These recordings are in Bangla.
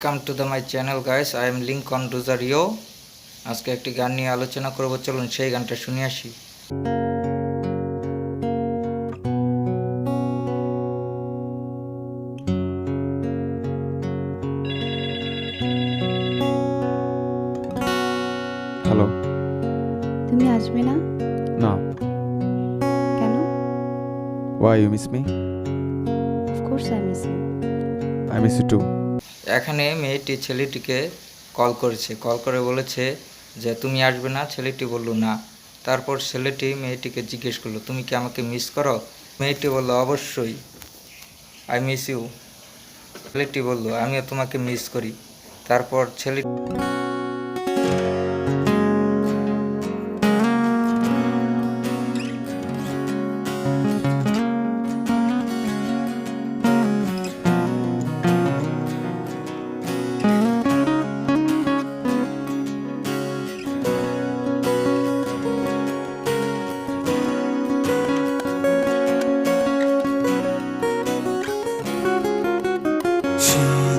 Come to the my channel guys I am Lincoln Rozario আজকে একটি গান নিয়ে আলোচনা করব। চলুন সেই গানটা শুনে আসি। হ্যালো তুমি আসবে না? না। কেন? Why you miss me of course I miss you I miss you too এখানে মেয়েটি ছেলেটিকে কল করেছে। কল করে বলেছে যে, তুমি আসবে না? ছেলেটি বলল, না। তারপর ছেলেটি মেয়েটিকে জিজ্ঞেস করল, তুমি কি আমাকে মিস করো? মেয়েটি বলল, অবশ্যই। আই মিস ইউ ছেলেটি বলল, আমিও তোমাকে মিস করি। তারপর ছেলে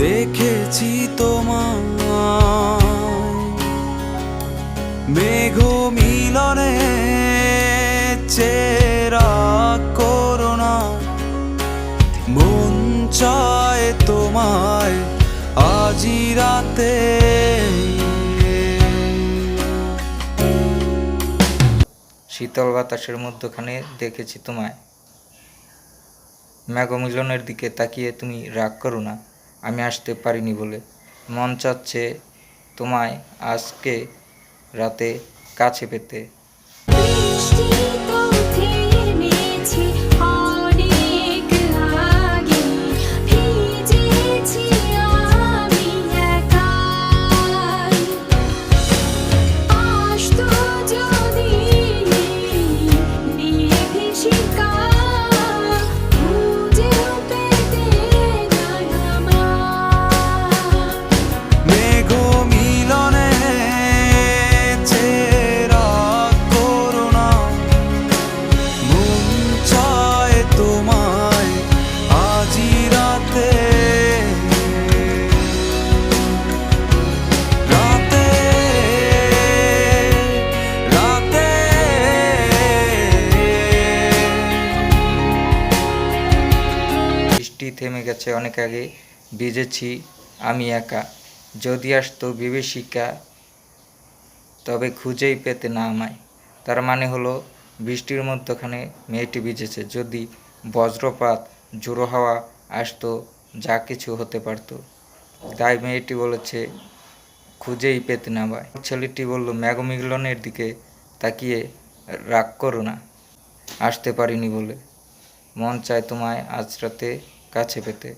দেখেছি তোমায়। মেঘ মিলনে চেরা করুণা মন চায় তোমায় আজি রাতে। শীতল বাতাসের মধ্যখানে দেখেছি তোমায়। মেঘমিলনের দিকে তাকিয়ে তুমি রাগ করো না। আমি আসতে পারিনি বলে। মন চাচ্ছে তোমায় আজকে রাতে কাছে পেতে। থেমে গেছে, অনেক আগে। ভিজেছি আমি একা। যদি আসতো বিভীষিকা, তবে খুঁজেই পেতে না আমায়। তার মানে হলো, বৃষ্টির মধ্যখানে মেয়েটি ভিজেছে। যদি বজ্রপাত জোরো হাওয়া আসতো, যা কিছু হতে পারতো। তাই মেয়েটি বলেছে, খুঁজেই পেতে না পায় ছেলেটি বলল ম্যাগমিগলনের দিকে তাকিয়ে রাগ করো না। আসতে পারিনি বলে। মন চায় তোমায় আজ রাতে কাছে পেতে।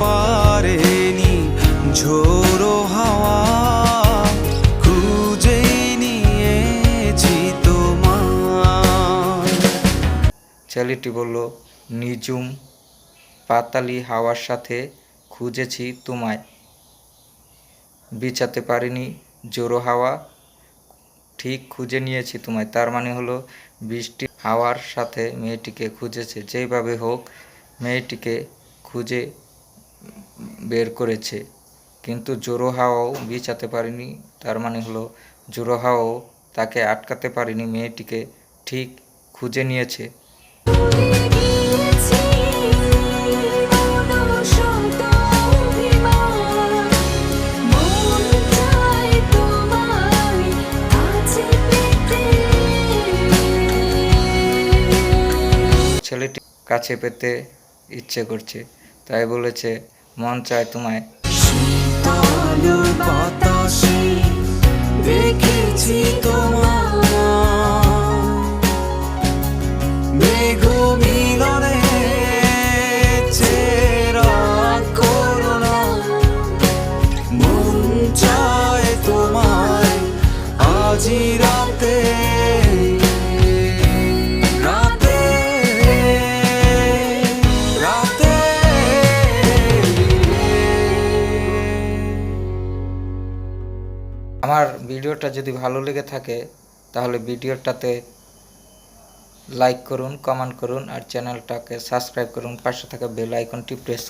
পারেনি, ঝোড়ো হাওয়া খুঁজেই নিয়েছি তোমার ছেলেটি বলল, নিঝুম, পাতালি হাওয়ার সাথে খুঁজেছি তোমায়। বিছাতে পারিনি জোরো হাওয়া ঠিক খুঁজে নিয়েছি তোমায়। তার মানে হলো, বৃষ্টি হাওয়ার সাথে মেয়েটিকে খুঁজেছে। যেইভাবে হোক, মেয়েটিকে খুঁজে বের করেছে। কিন্তু জোরো হাওয়াও বিছাতে পারেনি, তার মানে হলো জোরো হাওয়াও তাকে আটকাতে পারেনি, মেয়েটিকে ঠিক খুঁজে নিয়েছে। ছেলেটি কাছে পেতে ইচ্ছে করছে, তাই বলেছে মন চায় তোমায়। দেখেছি তোমার আমার ভিডিওটা যদি ভালো লেগে থাকে, তাহলে ভিডিওটাতে লাইক করুন কমেন্ট করুন, আর চ্যানেলটাকে সাবস্ক্রাইব করুন, পাশে থাকা বেল আইকনটি প্রেস